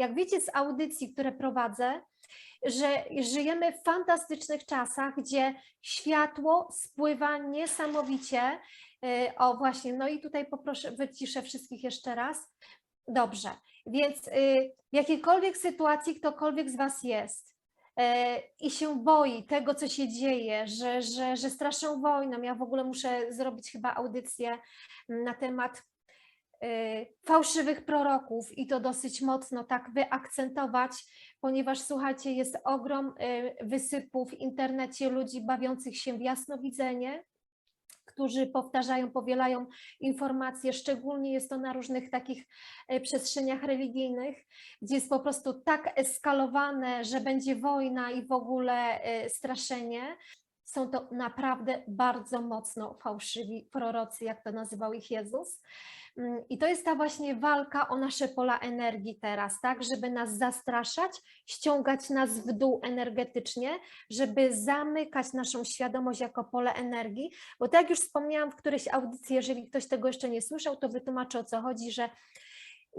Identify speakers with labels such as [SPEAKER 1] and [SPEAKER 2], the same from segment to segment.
[SPEAKER 1] Jak wiecie z audycji, które prowadzę, że żyjemy w fantastycznych czasach, gdzie światło spływa niesamowicie. Y, O właśnie, no i tutaj poproszę, wyciszę wszystkich jeszcze raz. Dobrze, więc y, w jakiejkolwiek sytuacji ktokolwiek z Was jest e, i się boi tego, co się dzieje, że, że, że straszą wojną, ja w ogóle muszę zrobić chyba audycję na temat y, fałszywych proroków i to dosyć mocno tak wyakcentować, ponieważ słuchajcie, jest ogrom y, wysypów w internecie ludzi bawiących się w jasnowidzenie, którzy powtarzają, powielają informacje, szczególnie jest to na różnych takich e, przestrzeniach religijnych, gdzie jest po prostu tak eskalowane, że będzie wojna i w ogóle straszenie. Są to naprawdę bardzo mocno fałszywi prorocy, jak to nazywał ich Jezus. Mm, I to jest ta właśnie walka o nasze pola energii teraz, tak, żeby nas zastraszać, ściągać nas w dół energetycznie, żeby zamykać naszą świadomość jako pole energii, bo tak jak już wspomniałam w którejś audycji, jeżeli ktoś tego jeszcze nie słyszał, to wytłumaczę o co chodzi, że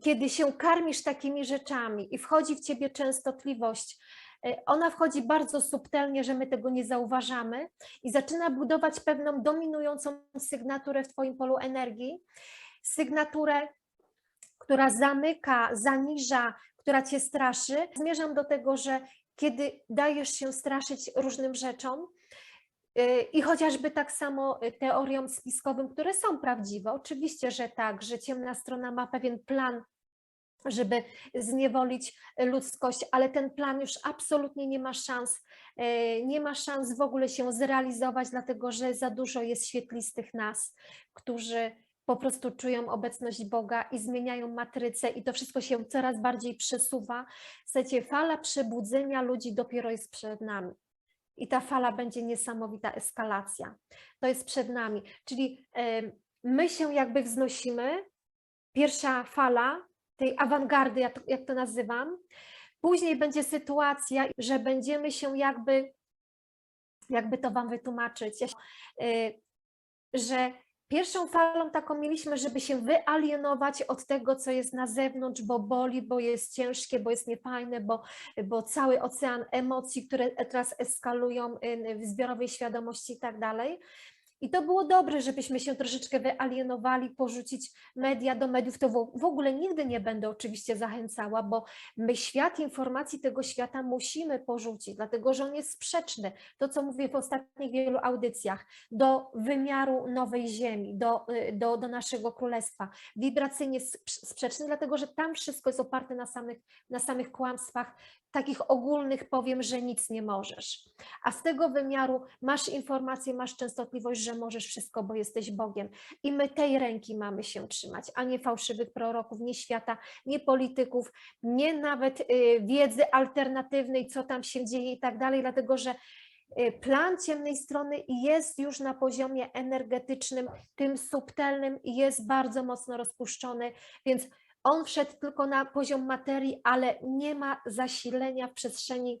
[SPEAKER 1] kiedy się karmisz takimi rzeczami i wchodzi w ciebie częstotliwość, y, ona wchodzi bardzo subtelnie, że my tego nie zauważamy i zaczyna budować pewną dominującą sygnaturę w twoim polu energii, sygnaturę, która zamyka, zaniża, która cię straszy. Zmierzam do tego, że kiedy dajesz się straszyć różnym rzeczom, y, i chociażby tak samo y, teoriom spiskowym, które są prawdziwe, oczywiście, że tak, że ciemna strona ma pewien plan, żeby zniewolić ludzkość, ale ten plan już absolutnie nie ma szans, y, nie ma szans w ogóle się zrealizować, dlatego że za dużo jest świetlistych nas, którzy po prostu czują obecność Boga i zmieniają matrycę i to wszystko się coraz bardziej przesuwa. Słuchajcie, fala przebudzenia ludzi dopiero jest przed nami. I ta fala będzie niesamowita eskalacja. To jest przed nami. Czyli my się jakby wznosimy, pierwsza fala tej awangardy, jak, to nazywam. Później będzie sytuacja, że będziemy się jakby, jakby to Wam wytłumaczyć, y, że Pierwszą falą taką mieliśmy, żeby się wyalienować od tego, co jest na zewnątrz, bo boli, bo jest ciężkie, bo jest niefajne, bo, bo cały ocean emocji, które teraz eskalują y, w zbiorowej świadomości i tak dalej. I to było dobre, żebyśmy się troszeczkę wyalienowali, porzucić media do mediów. To w ogóle nigdy nie będę oczywiście zachęcała, bo my świat informacji tego świata musimy porzucić, dlatego że on jest sprzeczny. To, co mówię w ostatnich wielu audycjach, do wymiaru nowej ziemi, do, y, do, do naszego królestwa. Wibracyjnie sp- sprzeczny, dlatego że tam wszystko jest oparte na samych, na samych kłamstwach, takich ogólnych powiem, że nic nie możesz. A z tego wymiaru masz informację, masz częstotliwość, że możesz wszystko, bo jesteś Bogiem. I my tej ręki mamy się trzymać, a nie fałszywych proroków, nie świata, nie polityków, nie nawet y, wiedzy alternatywnej, co tam się dzieje i tak dalej, dlatego że y, plan ciemnej strony jest już na poziomie energetycznym, tym subtelnym i jest bardzo mocno rozpuszczony, więc on wszedł tylko na poziom materii, ale nie ma zasilenia w przestrzeni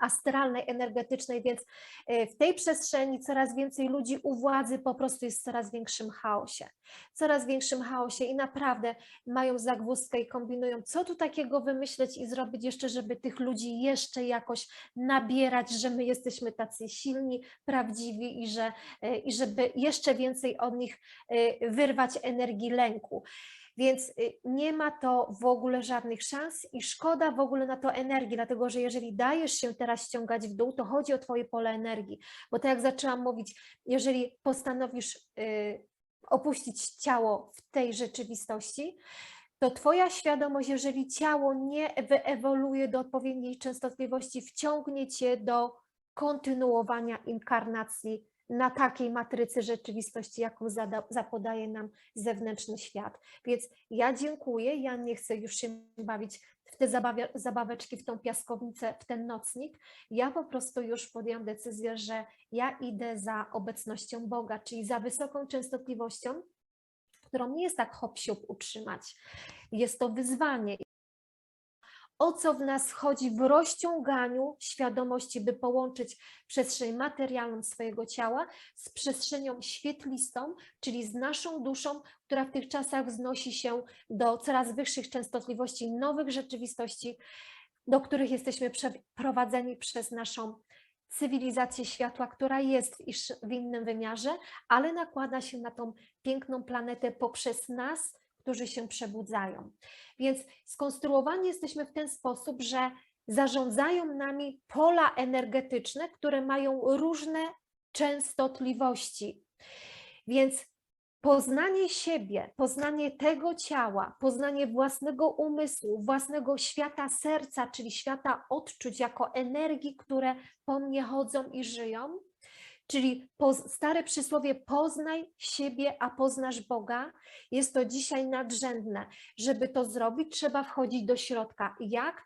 [SPEAKER 1] astralnej, energetycznej, więc e, w tej przestrzeni coraz więcej ludzi u władzy po prostu jest w coraz większym chaosie. Coraz większym chaosie i naprawdę mają zagwozdkę i kombinują, co tu takiego wymyśleć i zrobić jeszcze, żeby tych ludzi jeszcze jakoś nabierać, że my jesteśmy tacy silni, prawdziwi i, że, e, i żeby jeszcze więcej od nich e, wyrwać energii lęku. Więc y, nie ma to w ogóle żadnych szans i szkoda w ogóle na to energii, dlatego że jeżeli dajesz się teraz ściągać w dół, to chodzi o Twoje pole energii. Bo tak jak zaczęłam mówić, jeżeli postanowisz y, opuścić ciało w tej rzeczywistości, to Twoja świadomość, jeżeli ciało nie wyewoluuje do odpowiedniej częstotliwości, wciągnie Cię do kontynuowania inkarnacji na takiej matrycy rzeczywistości, jaką zada, zapodaje nam zewnętrzny świat. Więc ja dziękuję, ja nie chcę już się bawić w te zabawia, zabaweczki, w tą piaskownicę, w ten nocnik. Ja po prostu już podjęłam decyzję, że ja idę za obecnością Boga, czyli za wysoką częstotliwością, którą nie jest tak hop utrzymać. Jest to wyzwanie. O co w nas chodzi w rozciąganiu świadomości, by połączyć przestrzeń materialną swojego ciała z przestrzenią świetlistą, czyli z naszą duszą, która w tych czasach wznosi się do coraz wyższych częstotliwości nowych rzeczywistości, do których jesteśmy prowadzeni przez naszą cywilizację światła, która jest w innym wymiarze, ale nakłada się na tą piękną planetę poprzez nas, którzy się przebudzają. Więc skonstruowani jesteśmy w ten sposób, że zarządzają nami pola energetyczne, które mają różne częstotliwości. Więc poznanie siebie, poznanie tego ciała, poznanie własnego umysłu, własnego świata serca, czyli świata odczuć jako energii, które po mnie chodzą i żyją, Czyli stare przysłowie poznaj siebie, a poznasz Boga, jest to dzisiaj nadrzędne. Żeby to zrobić, trzeba wchodzić do środka. Jak?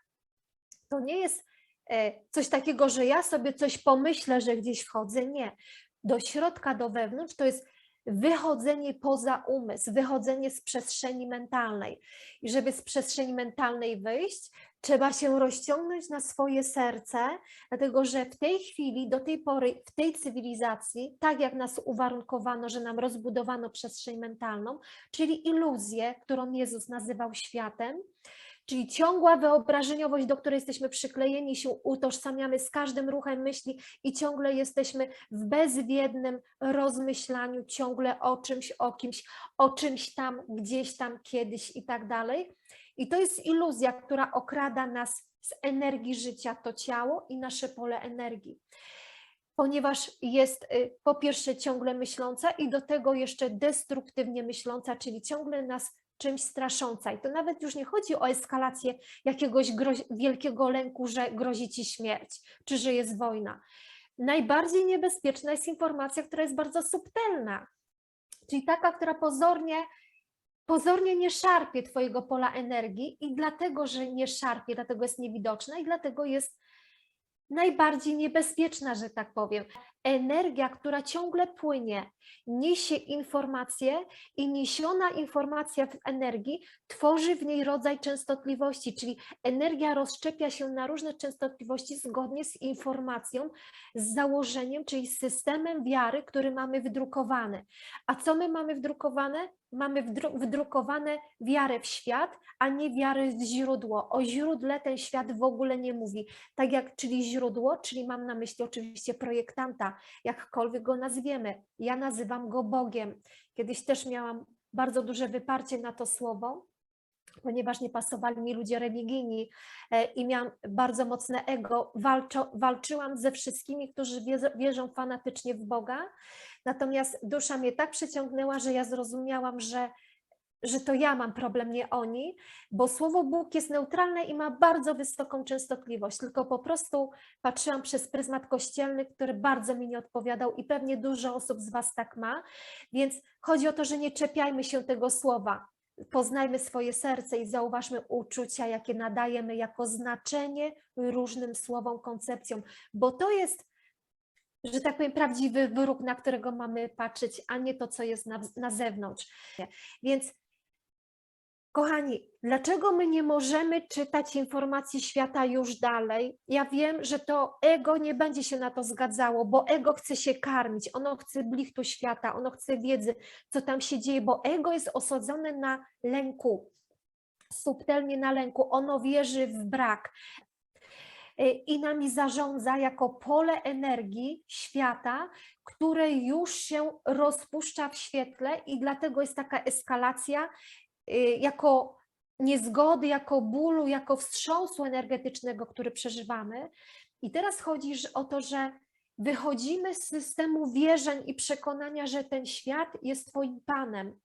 [SPEAKER 1] To nie jest e, coś takiego, że ja sobie coś pomyślę, że gdzieś wchodzę. Nie. Do środka, do wewnątrz to jest wychodzenie poza umysł, wychodzenie z przestrzeni mentalnej. I żeby z przestrzeni mentalnej wyjść, trzeba się rozciągnąć na swoje serce, dlatego że w tej chwili, do tej pory, w tej cywilizacji, tak jak nas uwarunkowano, że nam rozbudowano przestrzeń mentalną, czyli iluzję, którą Jezus nazywał światem, czyli ciągła wyobrażeniowość, do której jesteśmy przyklejeni, się utożsamiamy z każdym ruchem myśli i ciągle jesteśmy w bezwiednym rozmyślaniu, ciągle o czymś, o kimś, o czymś tam, gdzieś tam, kiedyś i tak dalej. I to jest iluzja, która okrada nas z energii życia, to ciało i nasze pole energii. Ponieważ jest y, po pierwsze ciągle myśląca i do tego jeszcze destruktywnie myśląca, czyli ciągle nas czymś strasząca. I to nawet już nie chodzi o eskalację jakiegoś wielkiego lęku, że grozi ci śmierć, czy że jest wojna. Najbardziej niebezpieczna jest informacja, która jest bardzo subtelna, czyli taka, która pozornie pozornie nie szarpie Twojego pola energii i dlatego, że nie szarpie, dlatego jest niewidoczna i dlatego jest najbardziej niebezpieczna, że tak powiem. Energia, która ciągle płynie, niesie informacje i niesiona informacja w energii tworzy w niej rodzaj częstotliwości, czyli energia rozszczepia się na różne częstotliwości zgodnie z informacją, z założeniem, czyli systemem wiary, który mamy wdrukowany. A co my mamy wdrukowane? Mamy wdrukowane wiarę w świat, a nie wiarę w źródło. O źródle ten świat w ogóle nie mówi. Tak jak, czyli źródło, czyli mam na myśli oczywiście projektanta, jakkolwiek go nazwiemy. Ja nazywam go Bogiem. Kiedyś też miałam bardzo duże wyparcie na to słowo, ponieważ nie pasowali mi ludzie religijni e, i miałam bardzo mocne ego, walczo, walczyłam ze wszystkimi, którzy wierzą fanatycznie w Boga, natomiast dusza mnie tak przyciągnęła, że ja zrozumiałam, że że to ja mam problem, nie oni, bo słowo Bóg jest neutralne i ma bardzo wysoką częstotliwość, tylko po prostu patrzyłam przez pryzmat kościelny, który bardzo mi nie odpowiadał i pewnie dużo osób z Was tak ma, więc chodzi o to, że nie czepiajmy się tego słowa, poznajmy swoje serce i zauważmy uczucia, jakie nadajemy jako znaczenie różnym słowom, koncepcjom, bo to jest że tak powiem, prawdziwy wyrób, na którego mamy patrzeć, a nie to, co jest na, na zewnątrz. Więc Kochani, dlaczego my nie możemy czytać informacji świata już dalej? Ja wiem, że to ego nie będzie się na to zgadzało, bo ego chce się karmić, ono chce blichtu świata, ono chce wiedzy, co tam się dzieje, bo ego jest osadzone na lęku, subtelnie na lęku, ono wierzy w brak y, i nami zarządza jako pole energii świata, które już się rozpuszcza w świetle i dlatego jest taka eskalacja jako niezgody, jako bólu, jako wstrząsu energetycznego, który przeżywamy. I teraz chodzi o to, że wychodzimy z systemu wierzeń i przekonania, że ten świat jest Twoim Panem.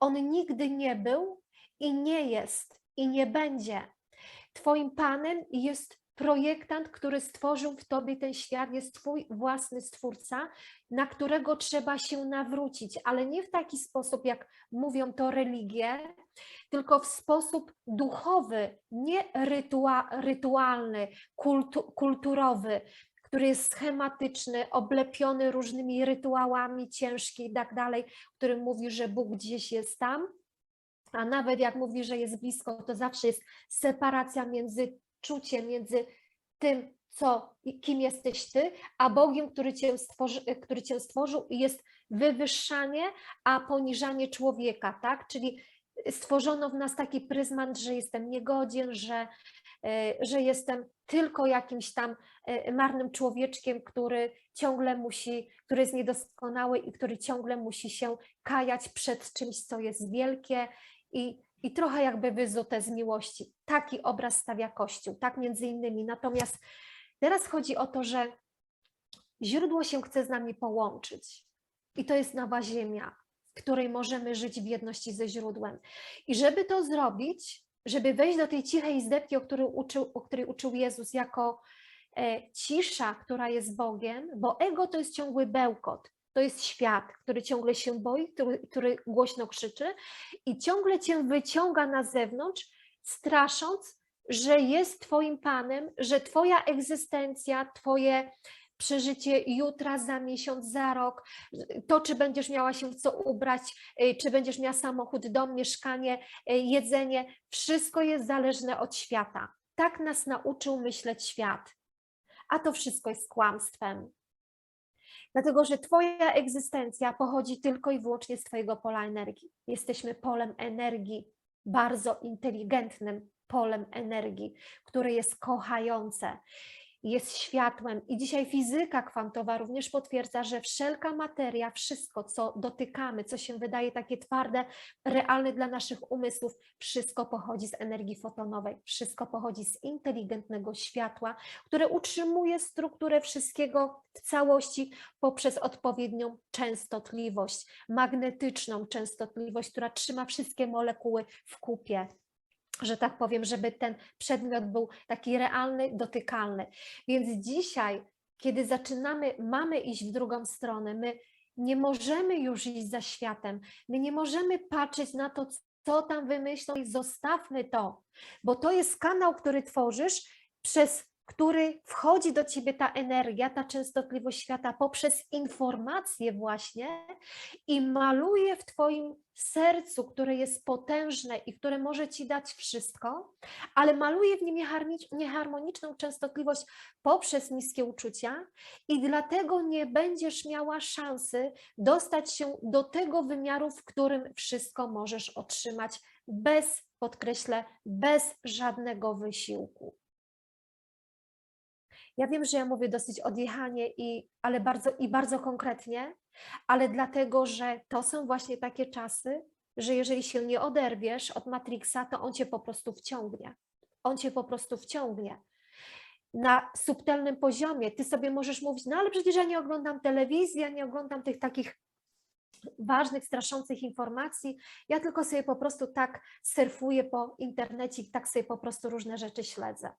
[SPEAKER 1] On nigdy nie był i nie jest i nie będzie. Twoim Panem jest projektant, który stworzył w tobie ten świat, jest twój własny stwórca, na którego trzeba się nawrócić, ale nie w taki sposób, jak mówią to religie, tylko w sposób duchowy, nie rytua, rytualny, kultu, kulturowy, który jest schematyczny, oblepiony różnymi rytuałami, ciężki i tak dalej, który mówi, że Bóg gdzieś jest tam, a nawet jak mówi, że jest blisko, to zawsze jest separacja między rozczucie między tym, co, kim jesteś ty, a Bogiem, który cię, stworzy, który cię stworzył i jest wywyższanie, a poniżanie człowieka, tak? Czyli stworzono w nas taki pryzmat, że jestem niegodzien, że, e, że jestem tylko jakimś tam e, marnym człowieczkiem, który ciągle musi, który jest niedoskonały i który ciągle musi się kajać przed czymś, co jest wielkie i, i trochę jakby wyzute z miłości. Taki obraz stawia Kościół, tak między innymi. Natomiast teraz chodzi o to, że źródło się chce z nami połączyć. I to jest nowa ziemia, której możemy żyć w jedności ze źródłem. I żeby to zrobić, żeby wejść do tej cichej zdepki, o której uczył, o której uczył Jezus, jako e, cisza, która jest Bogiem, bo ego to jest ciągły bełkot, to jest świat, który ciągle się boi, który, który głośno krzyczy i ciągle cię wyciąga na zewnątrz, strasząc, że jest Twoim Panem, że Twoja egzystencja, Twoje przeżycie jutra, za miesiąc, za rok, to czy będziesz miała się co ubrać, y, czy będziesz miała samochód, dom, mieszkanie, y, jedzenie, wszystko jest zależne od świata. Tak nas nauczył myśleć świat. A to wszystko jest kłamstwem. Dlatego, że Twoja egzystencja pochodzi tylko i wyłącznie z Twojego pola energii. Jesteśmy polem energii, bardzo inteligentnym polem energii, które jest kochające jest światłem. I dzisiaj fizyka kwantowa również potwierdza, że wszelka materia, wszystko, co dotykamy, co się wydaje takie twarde, realne dla naszych umysłów, wszystko pochodzi z energii fotonowej, wszystko pochodzi z inteligentnego światła, które utrzymuje strukturę wszystkiego w całości poprzez odpowiednią częstotliwość, magnetyczną częstotliwość, która trzyma wszystkie molekuły w kupie że tak powiem, żeby ten przedmiot był taki realny, dotykalny. Więc dzisiaj, kiedy zaczynamy, mamy iść w drugą stronę, my nie możemy już iść za światem, my nie możemy patrzeć na to, co tam wymyślą i zostawmy to, bo to jest kanał, który tworzysz przez który wchodzi do ciebie ta energia, ta częstotliwość świata poprzez informacje właśnie i maluje w twoim sercu, które jest potężne i które może ci dać wszystko, ale maluje w nim nieharmoniczną częstotliwość poprzez niskie uczucia i dlatego nie będziesz miała szansy dostać się do tego wymiaru, w którym wszystko możesz otrzymać bez, podkreślę, bez żadnego wysiłku. Ja wiem, że ja mówię dosyć odjechanie, i, ale bardzo, i bardzo konkretnie, ale dlatego, że to są właśnie takie czasy, że jeżeli się nie oderwiesz od Matrixa, to on cię po prostu wciągnie. On cię po prostu wciągnie. Na subtelnym poziomie ty sobie możesz mówić, no ale przecież ja nie oglądam telewizji, ja nie oglądam tych takich ważnych, straszących informacji. Ja tylko sobie po prostu tak surfuję po internecie i tak sobie po prostu różne rzeczy śledzę.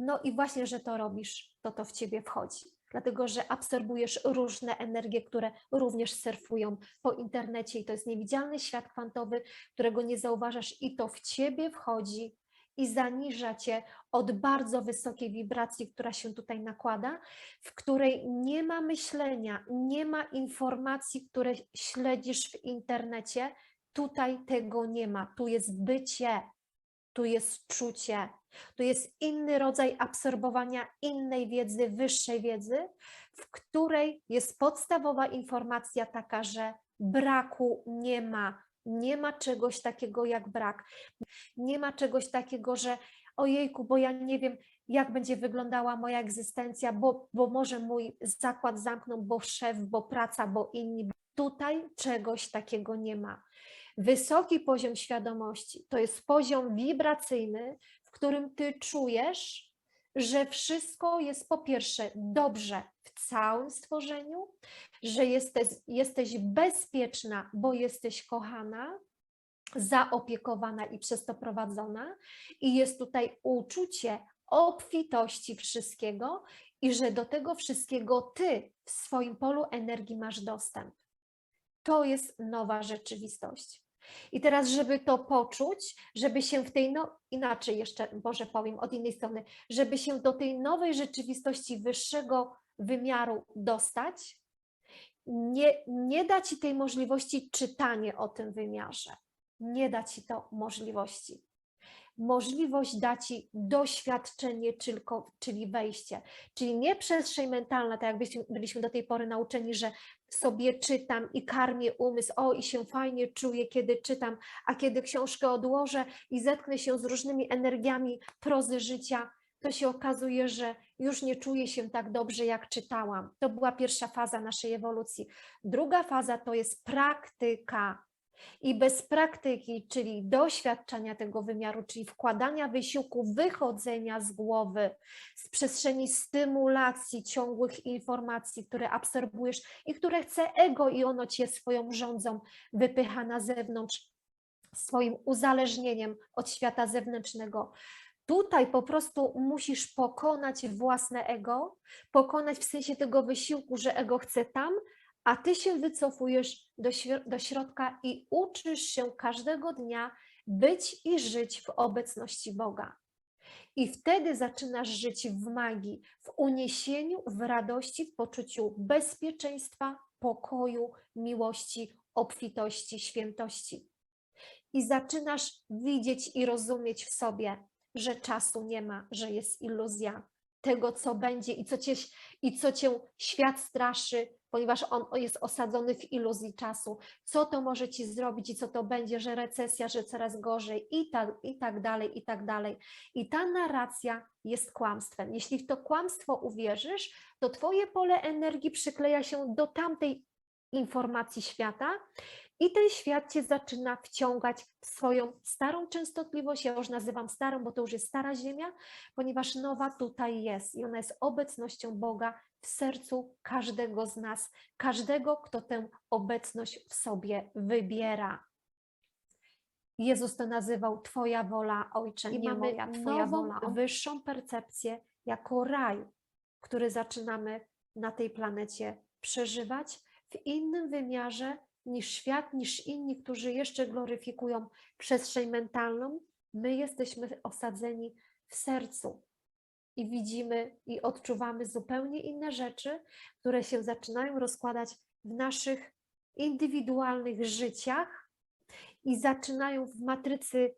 [SPEAKER 1] No i właśnie, że to robisz, to to w ciebie wchodzi. Dlatego, że absorbujesz różne energie, które również surfują po internecie i to jest niewidzialny świat kwantowy, którego nie zauważasz i to w ciebie wchodzi i zaniża cię od bardzo wysokiej wibracji, która się tutaj nakłada, w której nie ma myślenia, nie ma informacji, które śledzisz w internecie. Tutaj tego nie ma. Tu jest bycie, tu jest czucie, tu jest inny rodzaj absorbowania innej wiedzy, wyższej wiedzy, w której jest podstawowa informacja taka, że braku nie ma. Nie ma czegoś takiego jak brak. Nie ma czegoś takiego, że ojejku, bo ja nie wiem, jak będzie wyglądała moja egzystencja, bo, bo może mój zakład zamknął, bo szef, bo praca, bo inni. Tutaj czegoś takiego nie ma. Wysoki poziom świadomości to jest poziom wibracyjny, w którym ty czujesz, że wszystko jest po pierwsze dobrze w całym stworzeniu, że jesteś, jesteś bezpieczna, bo jesteś kochana, zaopiekowana i przez to prowadzona, i jest tutaj uczucie obfitości wszystkiego, i że do tego wszystkiego ty w swoim polu energii masz dostęp. To jest nowa rzeczywistość. I teraz, żeby to poczuć, żeby się w tej, no inaczej jeszcze, może powiem od innej strony, żeby się do tej nowej rzeczywistości wyższego wymiaru dostać, nie, nie da ci tej możliwości czytanie o tym wymiarze. Nie da ci to możliwości. Możliwość da Ci doświadczenie, czyli wejście. Czyli nie przestrzeń mentalna, tak jak byliśmy, byliśmy do tej pory nauczeni, że sobie czytam i karmię umysł, o i się fajnie czuję, kiedy czytam, a kiedy książkę odłożę i zetknę się z różnymi energiami prozy życia, to się okazuje, że już nie czuję się tak dobrze, jak czytałam. To była pierwsza faza naszej ewolucji. Druga faza to jest praktyka. I bez praktyki, czyli doświadczenia tego wymiaru, czyli wkładania wysiłku, wychodzenia z głowy, z przestrzeni stymulacji ciągłych informacji, które absorbujesz i które chce ego i ono cię swoją rządzą wypycha na zewnątrz, swoim uzależnieniem od świata zewnętrznego. Tutaj po prostu musisz pokonać własne ego, pokonać w sensie tego wysiłku, że ego chce tam, a ty się wycofujesz do, do środka i uczysz się każdego dnia być i żyć w obecności Boga. I wtedy zaczynasz żyć w magii, w uniesieniu, w radości, w poczuciu bezpieczeństwa, pokoju, miłości, obfitości, świętości. I zaczynasz widzieć i rozumieć w sobie, że czasu nie ma, że jest iluzja tego, co będzie i co cię, i co cię świat straszy, ponieważ on jest osadzony w iluzji czasu. Co to może ci zrobić i co to będzie, że recesja, że coraz gorzej i tak, i tak dalej, i tak dalej. I ta narracja jest kłamstwem. Jeśli w to kłamstwo uwierzysz, to twoje pole energii przykleja się do tamtej informacji świata i ten świat cię zaczyna wciągać w swoją starą częstotliwość. Ja już nazywam starą, bo to już jest stara ziemia, ponieważ nowa tutaj jest i ona jest obecnością Boga w sercu każdego z nas, każdego, kto tę obecność w sobie wybiera. Jezus to nazywał Twoja wola, Ojcze, I nie mamy moja, Twoja nową, wola. wyższą percepcję jako raj, który zaczynamy na tej planecie przeżywać w innym wymiarze niż świat, niż inni, którzy jeszcze gloryfikują przestrzeń mentalną. My jesteśmy osadzeni w sercu i widzimy i odczuwamy zupełnie inne rzeczy, które się zaczynają rozkładać w naszych indywidualnych życiach i zaczynają w matrycy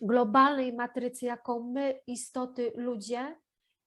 [SPEAKER 1] globalnej matrycy, jaką my, istoty, ludzie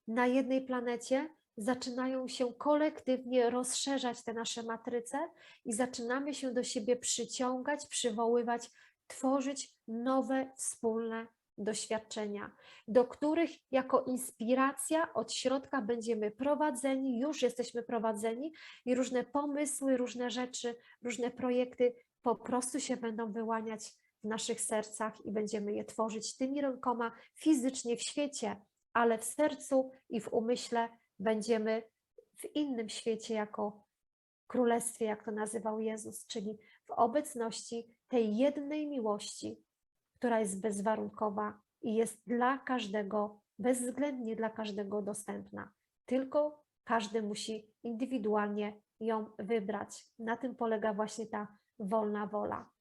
[SPEAKER 1] na jednej planecie, zaczynają się kolektywnie rozszerzać te nasze matryce i zaczynamy się do siebie przyciągać, przywoływać, tworzyć nowe wspólne doświadczenia, do których jako inspiracja od środka będziemy prowadzeni, już jesteśmy prowadzeni i różne pomysły, różne rzeczy, różne projekty po prostu się będą wyłaniać w naszych sercach i będziemy je tworzyć tymi rękoma fizycznie w świecie, ale w sercu i w umyśle będziemy w innym świecie jako królestwie, jak to nazywał Jezus, czyli w obecności tej jednej miłości, która jest bezwarunkowa i jest dla każdego, bezwzględnie dla każdego dostępna. Tylko każdy musi indywidualnie ją wybrać. Na tym polega właśnie ta wolna wola.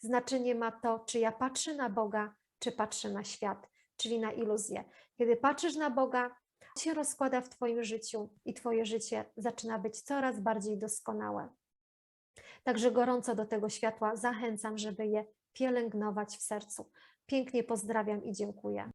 [SPEAKER 1] Znaczenie ma to, czy ja patrzę na Boga, czy patrzę na świat, czyli na iluzję. Kiedy patrzysz na Boga, się rozkłada w Twoim życiu i Twoje życie zaczyna być coraz bardziej doskonałe. Także gorąco do tego światła zachęcam, żeby je pielęgnować w sercu. Pięknie pozdrawiam i dziękuję.